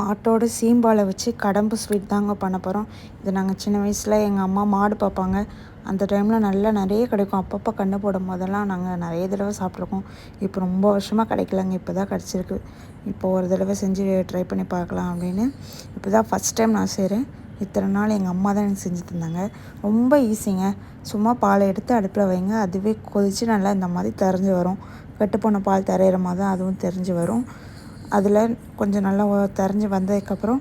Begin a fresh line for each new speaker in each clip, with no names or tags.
மாட்டோட சீம்பாலை வச்சு கடம்பு ஸ்வீட் தாங்க பண்ண போகிறோம் இது நாங்கள் சின்ன வயசில் எங்கள் அம்மா மாடு பார்ப்பாங்க அந்த டைமில் நல்லா நிறைய கிடைக்கும். அப்பப்போ கண்ணு போடும் போதெல்லாம் நாங்கள் நிறைய தடவை சாப்பிட்ருக்கோம் இப்போ ரொம்ப வருஷமாக கிடைக்கலங்க. இப்போ தான் கிடச்சிருக்கு. இப்போ ஒரு தடவை செஞ்சு ட்ரை பண்ணி பார்க்கலாம் அப்படின்னு. இப்போ தான் ஃபஸ்ட் டைம் நான் செய்கிறேன் இத்தனை நாள் எங்கள் அம்மா தான் எனக்கு செஞ்சு தந்தாங்க. ரொம்ப ஈஸிங்க சும்மா பாலை எடுத்து அடுப்பில் வைங்க. அதுவே கொதித்து நல்லா இந்த மாதிரி தெரிஞ்சு வரும். கெட்டுப்போன பால் தரையிற மாதிரி தான் அதுவும் தெரிஞ்சு வரும். அதில் கொஞ்சம் நல்லா தெரிஞ்சு வந்ததுக்கப்புறம்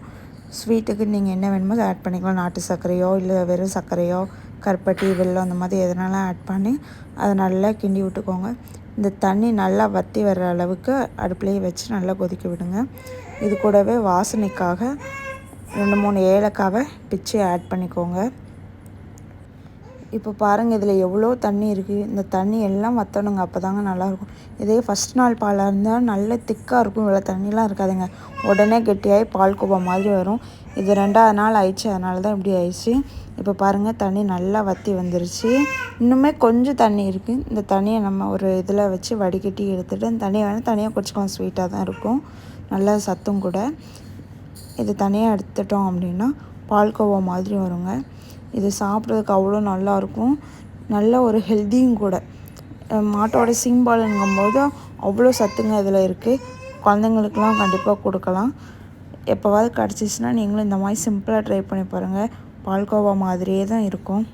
ஸ்வீட்டுக்கு நீங்கள் என்ன வேணுமோ ஆட் பண்ணிக்கலாம். நாட்டு சர்க்கரையோ இல்லை வெறும் சர்க்கரையோ கருப்பட்டி வெல்லம் அந்த மாதிரி எதனாலும் ஆட் பண்ணி அதை நல்லா கிண்டி விட்டுக்கோங்க. இந்த தண்ணி நல்லா வற்றி வர்ற அளவுக்கு அடுப்புலேயே வச்சு நல்லா கொதிக்க விடுங்க. இது கூடவே வாசனைக்காக ரெண்டு மூணு ஏலக்காவை பிச்சு ஆட் பண்ணிக்கோங்க. இப்போ பாருங்கள் இதில் எவ்வளோ தண்ணி இருக்குது இந்த தண்ணி எல்லாம் வற்றணுங்க அப்போ தாங்க நல்லாயிருக்கும். இதே ஃபஸ்ட் நாள் பாலாக இருந்தால் நல்ல திக்காக இருக்கும். இவ்வளோ தண்ணிலாம் இருக்காதுங்க. உடனே கெட்டியாகி பால் கோவா மாதிரி வரும். இது ரெண்டாவது நாள் ஆயிடுச்சு. அதனால தான் இப்படி ஆயிடுச்சு. இப்போ பாருங்கள் தண்ணி நல்லா வற்றி வந்துருச்சு. இன்னுமே கொஞ்சம் தண்ணி இருக்குது இந்த தண்ணியை நம்ம ஒரு இதில் வச்சு வடிகட்டி எடுத்துகிட்டு அந்த தண்ணியை வேணால் தனியாக குடிச்சிக்கலாம். ஸ்வீட்டாக தான் இருக்கும். நல்லா சத்தும் கூட. இது தனியாக எடுத்துட்டோம் அப்படின்னா பால்கோவா மாதிரி வருங்க. இது சாப்பிட்றதுக்கு அவ்வளோ நல்லாயிருக்கும். நல்ல ஒரு ஹெல்த்தியும் கூட. மாட்டோட போது அவ்வளோ சத்துங்க இதில் இருக்குது குழந்தைங்களுக்கெலாம் கண்டிப்பாக கொடுக்கலாம். எப்போவாவது கிடச்சிச்சின்னா நீங்களும் இந்த மாதிரி சிம்பிளாக ட்ரை பண்ணி பாருங்கள் பால்கோவா மாதிரியே தான் இருக்கும்.